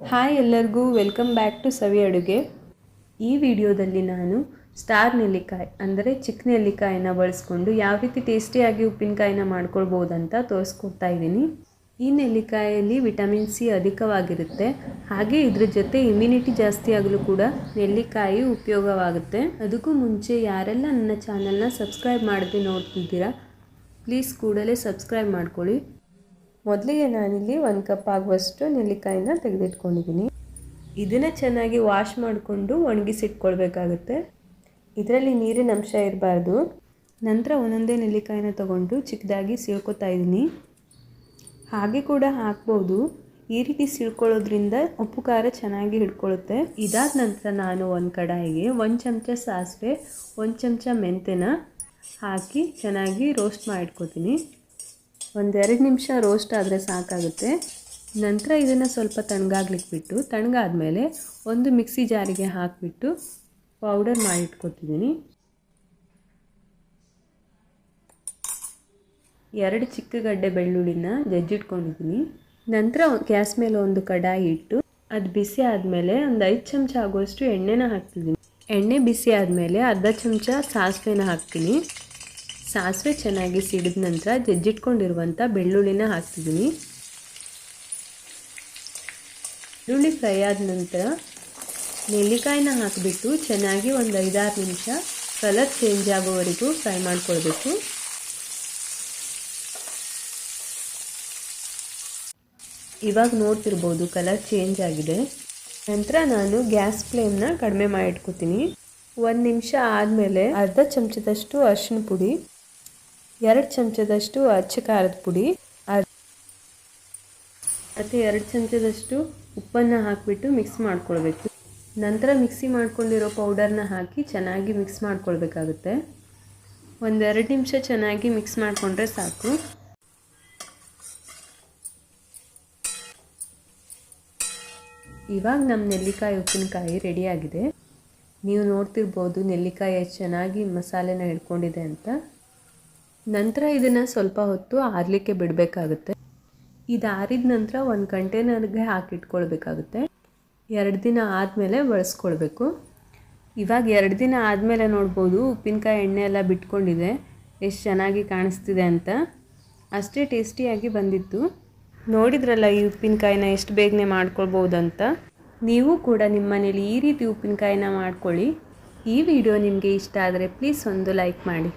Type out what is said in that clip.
Hi ಎಲ್ಲರಿಗೂ welcome back to ಸವಿ ಅಡುಗೆ. ಈ ವಿಡಿಯೋದಲ್ಲಿ ನಾನು ಸ್ಟಾರ್ ನೆಲ್ಲಿಕಾಯಿ, ಅಂದರೆ ಚಿಕ್ಕ ನೆಲ್ಲಿಕಾಯಿನ ಬಳಸ್ಕೊಂಡು ಯಾವ ರೀತಿ ಟೇಸ್ಟಿಯಾಗಿ ಉಪ್ಪಿನಕಾಯಿನ ಮಾಡ್ಕೊಳ್ಬೋದಂತ ತೋರಿಸ್ಕೊಡ್ತಾ ಇದ್ದೀನಿ. ಈ ನೆಲ್ಲಿಕಾಯಲ್ಲಿ ವಿಟಮಿನ್ ಸಿ ಅಧಿಕವಾಗಿರುತ್ತೆ. ಹಾಗೆ ಇದ್ರ ಜೊತೆ ಇಮ್ಯುನಿಟಿ ಜಾಸ್ತಿ ಆಗಲು ಕೂಡ ನೆಲ್ಲಿಕಾಯಿ ಉಪಯೋಗವಾಗುತ್ತೆ. ಅದಕ್ಕೂ ಮುಂಚೆ ಯಾರೆಲ್ಲ ನನ್ನ ಚಾನಲ್ನ ಸಬ್ಸ್ಕ್ರೈಬ್ ಮಾಡದೆ ನೋಡ್ತಿದ್ದೀರಾ ಪ್ಲೀಸ್ ಕೂಡಲೇ ಸಬ್ಸ್ಕ್ರೈಬ್ ಮಾಡ್ಕೊಳ್ಳಿ. ಮೊದಲಿಗೆ ನಾನಿಲ್ಲಿ ಒಂದು ಕಪ್ ಆಗುವಷ್ಟು ನೆಲ್ಲಿಕಾಯಿನ ತೆಗೆದಿಟ್ಕೊಂಡಿದ್ದೀನಿ ಇದನ್ನು ಚೆನ್ನಾಗಿ ವಾಶ್ ಮಾಡಿಕೊಂಡು ಒಣಗಿಸಿಟ್ಕೊಳ್ಬೇಕಾಗುತ್ತೆ. ಇದರಲ್ಲಿ ನೀರಿನ ಅಂಶ ಇರಬಾರ್ದು. ನಂತರ ಒಂದೊಂದೇ ನೆಲ್ಲಿಕಾಯಿನ ತಗೊಂಡು ಚಿಕ್ಕದಾಗಿ ಸೀಳ್ಕೊತಾ ಇದ್ದೀನಿ ಹಾಗೆ ಕೂಡ ಹಾಕ್ಬೋದು. ಈ ರೀತಿ ಸಿಳ್ಕೊಳ್ಳೋದ್ರಿಂದ ಉಪ್ಪು ಖಾರ ಚೆನ್ನಾಗಿ ಹಿಡ್ಕೊಳ್ಳುತ್ತೆ ಇದಾದ ನಂತರ ನಾನು ಒಂದು ಕಡಾಯಿಗೆ ಒಂದು ಚಮಚ ಸಾಸಿವೆ, ಒಂದು ಚಮಚ ಮೆಂತೆನ ಹಾಕಿ ಚೆನ್ನಾಗಿ ರೋಸ್ಟ್ ಮಾಡಿಟ್ಕೋತೀನಿ. ಒಂದೆರಡು ನಿಮಿಷ ರೋಸ್ಟ್ ಆದರೆ ಸಾಕಾಗುತ್ತೆ. ನಂತರ ಇದನ್ನು ಸ್ವಲ್ಪ ತಣ್ಣಗಾಗ್ಲಿಕ್ಕೆ ಬಿಟ್ಟು, ತಣ್ಣಗಾದ್ಮೇಲೆ ಒಂದು ಮಿಕ್ಸಿ ಜಾರಿಗೆ ಹಾಕಿಬಿಟ್ಟು ಪೌಡರ್ ಮಾಡಿಟ್ಕೊತಿದ್ದೀನಿ. ಎರಡು ಚಿಕ್ಕ ಗಡ್ಡೆ ಬೆಳ್ಳುಳ್ಳಿನ ಜಜ್ಜಿಟ್ಕೊಂಡಿದ್ದೀನಿ. ನಂತರ ಗ್ಯಾಸ್ ಮೇಲೆ ಒಂದು ಕಡಾಯಿ ಇಟ್ಟು, ಅದು ಬಿಸಿ ಆದಮೇಲೆ ಒಂದು ಐದು ಚಮಚ ಆಗುವಷ್ಟು ಎಣ್ಣೆನ ಹಾಕ್ತಿದ್ದೀನಿ. ಎಣ್ಣೆ ಬಿಸಿ ಆದಮೇಲೆ ಅರ್ಧ ಚಮಚ ಸಾಸಿವೆನ ಹಾಕ್ತೀನಿ. ಸಾಸಿವೆ ಚೆನ್ನಾಗಿ ಸಿಡಿದ ನಂತರ ಜಜ್ಜಿಟ್ಕೊಂಡಿರುವಂಥ ಬೆಳ್ಳುಳ್ಳಿನ ಹಾಕ್ತಿದ್ದೀನಿ. ಬೆಳ್ಳುಳ್ಳಿ ಫ್ರೈ ಆದ ನಂತರ ನೆಲ್ಲಿಕಾಯಿನ ಹಾಕಿಬಿಟ್ಟು ಚೆನ್ನಾಗಿ ಒಂದು ಐದಾರು ನಿಮಿಷ ಕಲರ್ ಚೇಂಜ್ ಆಗೋವರೆಗೂ ಫ್ರೈ ಮಾಡ್ಕೊಳ್ಬೇಕು. ಇವಾಗ ನೋಡ್ತಿರ್ಬೋದು ಕಲರ್ ಚೇಂಜ್ ಆಗಿದೆ. ನಂತರ ನಾನು ಗ್ಯಾಸ್ ಫ್ಲೇಮ್ನ ಕಡಿಮೆ ಮಾಡಿಟ್ಕೋತೀನಿ. ಒಂದು ನಿಮಿಷ ಆದಮೇಲೆ ಅರ್ಧ ಚಮಚದಷ್ಟು ಅರಿಶಿನ ಪುಡಿ ಎರಡು ಚಮಚದಷ್ಟು ಅಚ್ಚ ಖಾರದ ಪುಡಿ. ಮತ್ತು ಎರಡು ಚಮಚದಷ್ಟು ಉಪ್ಪನ್ನು ಹಾಕಿಬಿಟ್ಟು ಮಿಕ್ಸ್ ಮಾಡ್ಕೊಳ್ಬೇಕು. ನಂತರ ಮಿಕ್ಸಿ ಮಾಡ್ಕೊಂಡಿರೋ ಪೌಡರ್ನ ಹಾಕಿ ಚೆನ್ನಾಗಿ ಮಿಕ್ಸ್ ಮಾಡ್ಕೊಳ್ಬೇಕಾಗುತ್ತೆ. ಒಂದೆರಡು ನಿಮಿಷ ಚೆನ್ನಾಗಿ ಮಿಕ್ಸ್ ಮಾಡಿಕೊಂಡ್ರೆ ಸಾಕು. ಇವಾಗ ನಮ್ಮ ನೆಲ್ಲಿಕಾಯಿ ಉಪ್ಪಿನಕಾಯಿ ರೆಡಿಯಾಗಿದೆ ನೀವು ನೋಡ್ತಿರ್ಬೋದು ನೆಲ್ಲಿಕಾಯಿ ಚೆನ್ನಾಗಿ ಮಸಾಲೆನ ಹಿಡ್ಕೊಂಡಿದೆ ಅಂತ. ನಂತರ ಇದನ್ನು ಸ್ವಲ್ಪ ಹೊತ್ತು ಆರಲಿಕ್ಕೆ ಬಿಡಬೇಕಾಗುತ್ತೆ. ಇದು ಆರಿದ ನಂತರ ಒಂದು ಕಂಟೈನರ್ಗೆ ಹಾಕಿಟ್ಕೊಳ್ಬೇಕಾಗುತ್ತೆ. ಎರಡು ದಿನ ಆದಮೇಲೆ ಬಳಸ್ಕೊಳ್ಬೇಕು ಇವಾಗ ಎರಡು ದಿನ ಆದಮೇಲೆ ನೋಡ್ಬೋದು ಉಪ್ಪಿನಕಾಯಿ ಎಣ್ಣೆ ಎಲ್ಲ ಬಿಟ್ಕೊಂಡಿದೆ. ಎಷ್ಟು ಚೆನ್ನಾಗಿ ಕಾಣಿಸ್ತಿದೆ ಅಂತ. ಅಷ್ಟೇ ಟೇಸ್ಟಿಯಾಗಿ ಬಂದಿತ್ತು. ನೋಡಿದ್ರಲ್ಲ ಈ ಉಪ್ಪಿನಕಾಯಿನ ಎಷ್ಟು ಬೇಗನೆ ಮಾಡ್ಕೊಳ್ಬೋದಂತ. ನೀವು ಕೂಡ ನಿಮ್ಮ ಮನೇಲಿ ಈ ರೀತಿ ಉಪ್ಪಿನಕಾಯಿನ ಮಾಡ್ಕೊಳ್ಳಿ. ಈ ವಿಡಿಯೋ ನಿಮಗೆ ಇಷ್ಟ ಆದರೆ ಪ್ಲೀಸ್ ಒಂದು ಲೈಕ್ ಮಾಡಿ.